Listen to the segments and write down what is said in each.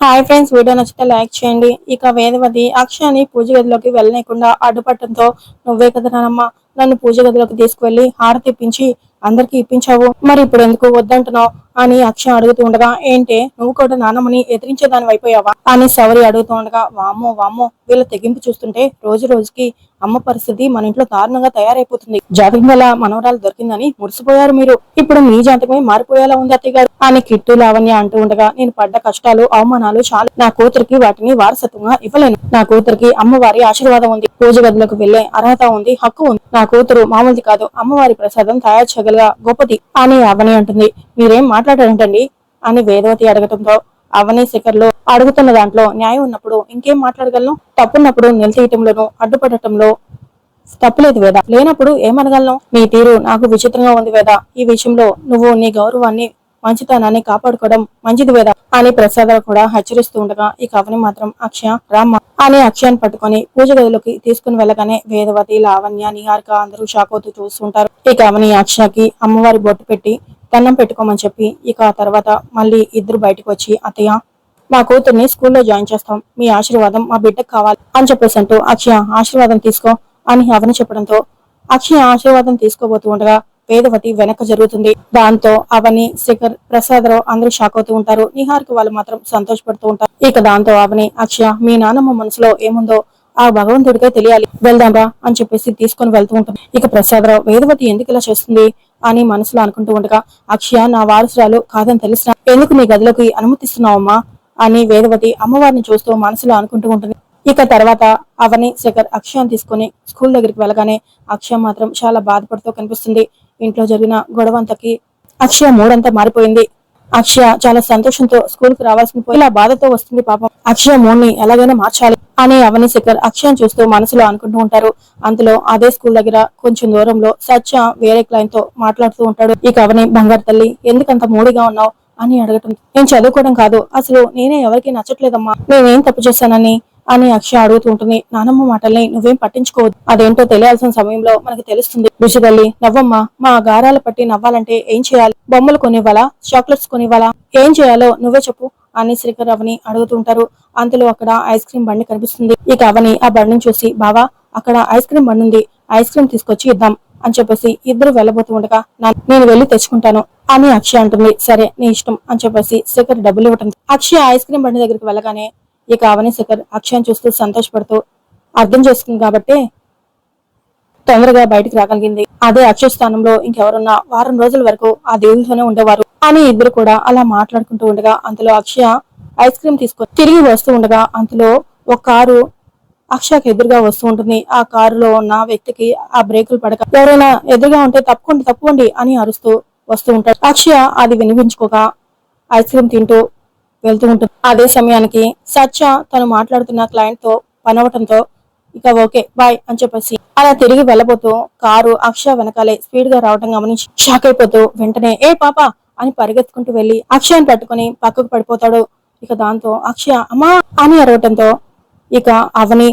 Hi friends video నచ్చితే like చేయండి. ఇక వేదవతి అక్షయాన్ని పూజ గదిలోకి వెళ్ళనీయకుండా అడ్డుపట్టడంతో నువ్వే కదా నానమ్మ నన్ను పూజ గదిలోకి తీసుకువెళ్ళి హారతి ఇప్పించి అందరికి ఇప్పించావు. మరి ఇప్పుడు ఎందుకు వద్దంటున్నావు? అని అక్షయ అడుగుతూ ఉండగా ఏంటే నువ్వు కూడా నానమ్మని ఎదిరించేదాని అయిపోయావా అని సవరి అడుగుతూ ఉండగా వామ్మో వామ్మో వీళ్ళ తెగింపు చూస్తుంటే రోజు రోజుకి అమ్మ పరిస్థితి మన ఇంట్లో దారుణంగా తయారైపోతుంది. జాతకం వల్ల మనవరాలు దొరికిందని మురిసిపోయారు మీరు. ఇప్పుడు మీ జాతకమే మారిపోయేలా ఉంది అత్తయ్య గారు అని కిట్టు లావణ్య అంటూ ఉండగా నేను పడ్డ కష్టాలు అవమానాలు చాలు. నా కూతురికి వాటిని వారసత్వంగా ఇవ్వలేను. నా కూతురికి అమ్మవారి ఆశీర్వాదం ఉంది. పూజ గదిలోకి వెళ్ళే అర్హత ఉంది హక్కు ఉంది. నా కూతురు మామూలుది కాదు అమ్మవారి ప్రసాదం తయారు చేయగలగా గొప్పది అని అవని అంటుంది. మీరేం మాట్లాడారంటండి? అని వేదవతి అడగటంతో అవని శిఖర్లో అడుగుతున్న దాంట్లో న్యాయం ఉన్నప్పుడు ఇంకేం మాట్లాడగలను? తప్పున్నప్పుడు నిలదీయటంలోనూ అడ్డుపడటంలో తప్పులేదు వేద. లేనప్పుడు ఏమనగలను? నీ తీరు నాకు విచిత్రంగా ఉంది వేద. ఈ విషయంలో నువ్వు నీ గౌరవాన్ని మంచితనాన్ని కాపాడుకోవడం మంచిది వేద. అని ప్రసాదాలు కూడా హెచ్చరిస్తూ ఉండగా ఈ కవని మాత్రం అక్షయ రామ్మ అని అక్షయాన్ని పట్టుకొని పూజ గదిలోకి తీసుకుని వెళ్ళగానే వేదవతి లావణ్య నిహారిక అందరూ షాక్ అవుతూ చూస్తుంటారు. ఈ కవని అక్షయకి అమ్మవారి బొట్టు పెట్టి దండం పెట్టుకోమని చెప్పి ఇక ఆ తర్వాత మళ్ళీ ఇద్దరు బయటకు వచ్చి అత్తయ్య మా కూతుర్ని స్కూల్లో జాయిన్ చేస్తాం. మీ ఆశీర్వాదం మా బిడ్డకు కావాలి అని చెప్పేసి అంటూ అక్షయ ఆశీర్వాదం తీసుకో అని అవని చెప్పడంతో అక్షయ ఆశీర్వాదం తీసుకోబోతూ ఉండగా వేదవతి వెనక జరుగుతుంది. దాంతో అవని శిఖర్ ప్రసాదరావు అందరూ షాక్ అవుతూ ఉంటారు. నిహార్కి వాళ్ళు మాత్రం సంతోషపడుతూ ఉంటారు. ఇక దాంతో అవని అక్షయ మీ నానమ్మ మనసులో ఏముందో ఆ భగవంతుడికే తెలియాలి. వెళ్దాంరా అని చెప్పేసి తీసుకొని వెళ్తూ ఉంటుంది. ఇక ప్రసాదరావు వేదవతి ఎందుకు ఇలా చేస్తుంది? అని మనసులో అనుకుంటూ ఉండగా అక్షయ నా వారసురాలు కాదని తెలిసిన ఎందుకు నీ గదిలోకి అనుమతిస్తున్నావమ్మా? అని వేదవతి అమ్మవారిని చూస్తూ మనసులో అనుకుంటూ ఉంటుంది. ఇక తర్వాత అవని శేఖర్ అక్షయాన్ని తీసుకుని స్కూల్ దగ్గరికి వెళ్ళగానే అక్షయ మాత్రం చాలా బాధపడుతూ కనిపిస్తుంది. ఇంట్లో జరిగిన గొడవ అంతకి అక్షయ మూడంతా మారిపోయింది. అక్షయ చాలా సంతోషంతో స్కూల్కి రావాల్సిన పోయి ఇలా బాధతో వస్తుంది పాపం. అక్షయ మూడ్ని ఎలాగైనా మార్చాలి అని అవని శేఖర్ అక్షయం చూస్తూ మనసులో అనుకుంటూ ఉంటారు. అందులో అదే స్కూల్ దగ్గర కొంచెం దూరంలో సత్య వేరే క్లైంట్తో మాట్లాడుతూ ఉంటాడు. ఇక అవని బంగారు తల్లి ఎందుకంత మూడిగా ఉన్నావు? అని అడగటం. నేను చదువుకోవడం కాదు. అసలు నేనే ఎవరికి నచ్చట్లేదమ్మా. నేనేం తప్పు చేశానని అని అక్షయ అడుగుతూ ఉంటుంది. నానమ్మ మాటల్ని నువ్వేం పట్టించుకోవద్దు. అదేంటో తెలియాల్సిన సమయంలో మనకి తెలుస్తుంది. రుచిగల్లి నవ్వమ్మ మా గారాల పట్టి నవ్వాలంటే ఏం చేయాలి? బొమ్మలు కొనివ్వాలా? చాక్లెట్స్ కొనివ్వాలా? ఏం చేయాలో నువ్వే చెప్పు అని శ్రీకర్ అవని అడుగుతుంటారు అంతలో అక్కడ ఐస్ క్రీమ్ బండి కనిపిస్తుంది. ఇక అవని ఆ బండిని చూసి బావా అక్కడ ఐస్ క్రీమ్ బండి ఉంది. ఐస్ క్రీమ్ తీసుకొచ్చి ఇద్దాం అని చెప్పేసి ఇద్దరు వెళ్ళబోతూ ఉండగా నేను వెళ్ళి తెచ్చుకుంటాను అని అక్షయ అంటుంది. సరే నీ ఇష్టం అని చెప్పేసి శ్రీకర్ డబ్బులు ఇవ్వటం. అక్షయ ఐస్ క్రీమ్ బండి దగ్గరికి వెళ్ళగానే ఇక అవని శేఖర్ అక్షయం చూస్తూ సంతోషపడుతూ అర్థం చేసుకుంది కాబట్టి తొందరగా బయటికి రాగలిగింది. అదే అక్షయ స్థానంలో ఇంకెవరున్నా వారం రోజుల వరకు ఆ దేవుడితోనే ఉండేవారు. అని ఇద్దరు కూడా అలా మాట్లాడుకుంటూ ఉండగా అందులో అక్షయ ఐస్ క్రీమ్ తీసుకొని తిరిగి వస్తూ ఉండగా అందులో ఒక కారు అక్షయకి ఎదురుగా వస్తూ ఉంటుంది. ఆ కారులో ఉన్న వ్యక్తికి ఆ బ్రేకులు పడక ఎవరైనా ఎదురుగా ఉంటే తప్పుకోండి తప్పుకోండి అని అరుస్తూ వస్తూ ఉంటాడు. అక్షయ అది వినిపించుకోక ఐస్ క్రీమ్ తింటూ వెళ్తూ ఉంటుంది. అదే సమయానికి సత్య తను మాట్లాడుతున్న క్లయింట్తో పనవటంతో ఇక ఓకే బాయ్ అని చెప్పేసి అలా తిరిగి వెళ్ళబోతూ కారు అక్షయ వెనకాలే స్పీడ్గా రావడం గమనించి షాక్ అయిపోతూ వెంటనే ఏ పాప! అని పరిగెత్తుకుంటూ వెళ్ళి అక్షయని పట్టుకుని పక్కకు పడిపోతాడు. ఇక దాంతో అక్షయ అమ్మా! అని అరవటంతో ఇక అవని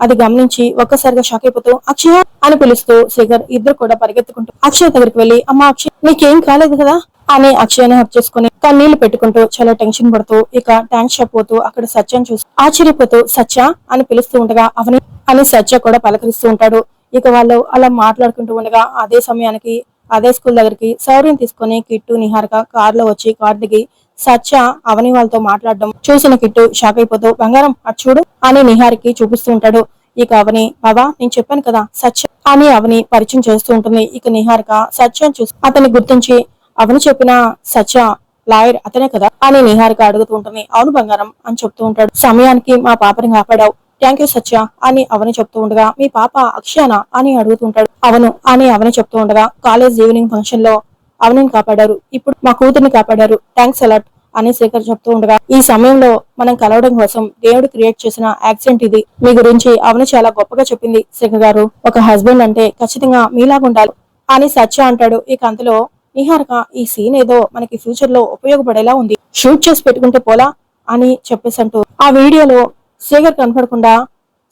అది గమనించి ఒక్కసారిగా షాక్ అయిపోతూ అక్షయ! అని పిలుస్తూ శేఖర్ ఇద్దరు కూడా పరిగెత్తుకుంటూ అక్షయ దగ్గరికి వెళ్ళి అమ్మ అక్షయ్ నీకేం కాలేదు కదా? అని అక్షయని హక్ చేసుకుని కన్నీళ్ళు పెట్టుకుంటూ చాలా టెన్షన్ పడుతూ ఇక ట్యాంక్ షాప్ పోతూ అక్కడ సత్యం చూసి ఆశ్చర్యపోతూ సత్య? అని పిలుస్తూ ఉండగా అవని అని సత్య కూడా పలకరిస్తూ ఉంటాడు. ఇక వాళ్ళు అలా మాట్లాడుకుంటూ ఉండగా అదే సమయానికి అదే స్కూల్ దగ్గరికి సౌర్యం తీసుకుని కిట్టు నిహారిక కార్లో వచ్చి కార్ దిగి సత్య అవని వాళ్ళతో మాట్లాడడం చూసిన కిట్టు షాక్ అయిపోతూ బంగారం అటు చూడు అని నిహారికి చూపిస్తూ ఉంటాడు. ఇక అవని బాబా నేను చెప్పాను కదా సత్య అని అవని పరిచయం చేస్తూ ఉంటుంది. ఇక నిహారిక సత్యం చూసి అతన్ని గుర్తించి అవని చెప్పిన సత్య లాయర్ అతనే కదా అని నిహారిక అడుగుతూ ఉంటుంది. అవును బంగారం అని చెప్తూ ఉంటాడు. సమయానికి మా పాపని కాపాడావు. థ్యాంక్ యూ సత్య అని అవని చెప్తూ ఉండగా మీ పాప అక్షయానా అని అడుగుతుంటాడు. అవును అని అవని చెప్తూ ఉండగా కాలేజ్ ఈవినింగ్ ఫంక్షన్లో అవనిని కాపాడారు. ఇప్పుడు మా కూతుర్ని కాపాడారు. థ్యాంక్స్ అలాట్ అని శేఖర్ చెప్తూ ఉండగా ఈ సమయంలో మనం కలవడం కోసం దేవుడు క్రియేట్ చేసిన యాక్సిడెంట్ ఇది. మీ గురించి అవని చాలా గొప్పగా చెప్పింది శేఖర్ గారు. ఒక హస్బెండ్ అంటే ఖచ్చితంగా మీలాగా ఉండాలి అని సత్య అంటాడు. ఇక అంతలో నిహారిక ఈ సీన్ ఏదో మనకి ఫ్యూచర్లో ఉపయోగపడేలా ఉంది. షూట్ చేసి పెట్టుకుంటే పోలా అని చెప్పేసి అంటూ ఆ వీడియోలో శేఖర్ కనపడకుండా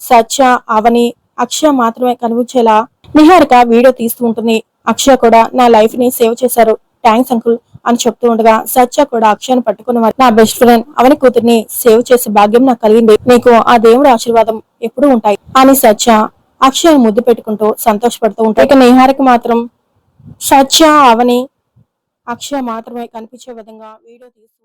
సత్య అవని అక్షయ మాత్రమే కనిపించేలా నిహారిక వీడియో తీస్తూ ఉంటుంది. అక్షయ కూడా నా లైఫ్ని సేవ్ చేశారు. థ్యాంక్స్ అంకుల్ అని చెప్తూ ఉండగా సత్య కూడా అక్షయను పట్టుకుని నా బెస్ట్ ఫ్రెండ్ అవని కూతుర్ని సేవ్ చేసే భాగ్యం నాకు కలిగింది. నీకు ఆ దేవుడి ఆశీర్వాదం ఎప్పుడూ ఉంటాయి. అని సత్య అక్షయ్ ముద్దు పెట్టుకుంటూ సంతోషపడుతూ ఉంటాయి ఇక నేహారికి మాత్రం సత్య అవని అక్షయ మాత్రమే కనిపించే విధంగా వీడియో తీస్తూ